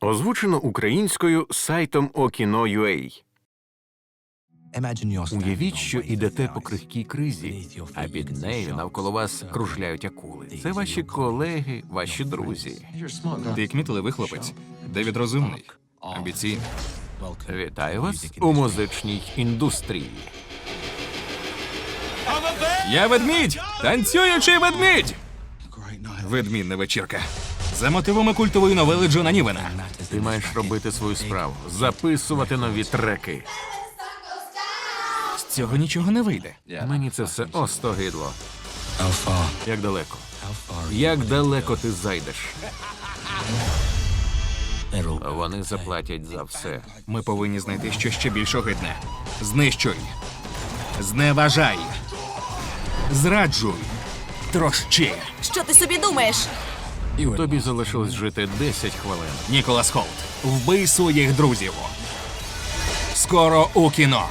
Озвучено українською сайтом Okino.ua Уявіть, що ідете по крихкій кризі, а під нею навколо вас кружляють акули. Це ваші колеги, ваші друзі. Ти кмітливий хлопець. Девід розумний, амбіційний. Вітаю вас у музичній індустрії. Я ведмідь! Танцюючий ведмідь! Ведмідна вечірка. За мотивами культової новели Джона Нівена. Ти маєш робити свою справу, записувати нові треки. З цього нічого не вийде. Мені це все остогидло. Як далеко? Як далеко ти зайдеш? Вони заплатять за все. Ми повинні знайти що ще більш огидне. Знищуй. Зневажай. Зраджуй. Трощи. Що ти собі думаєш? Тобі залишилось жити 10 хвилин. Ніколас Холт. Вбий своїх друзів. Скоро у кіно.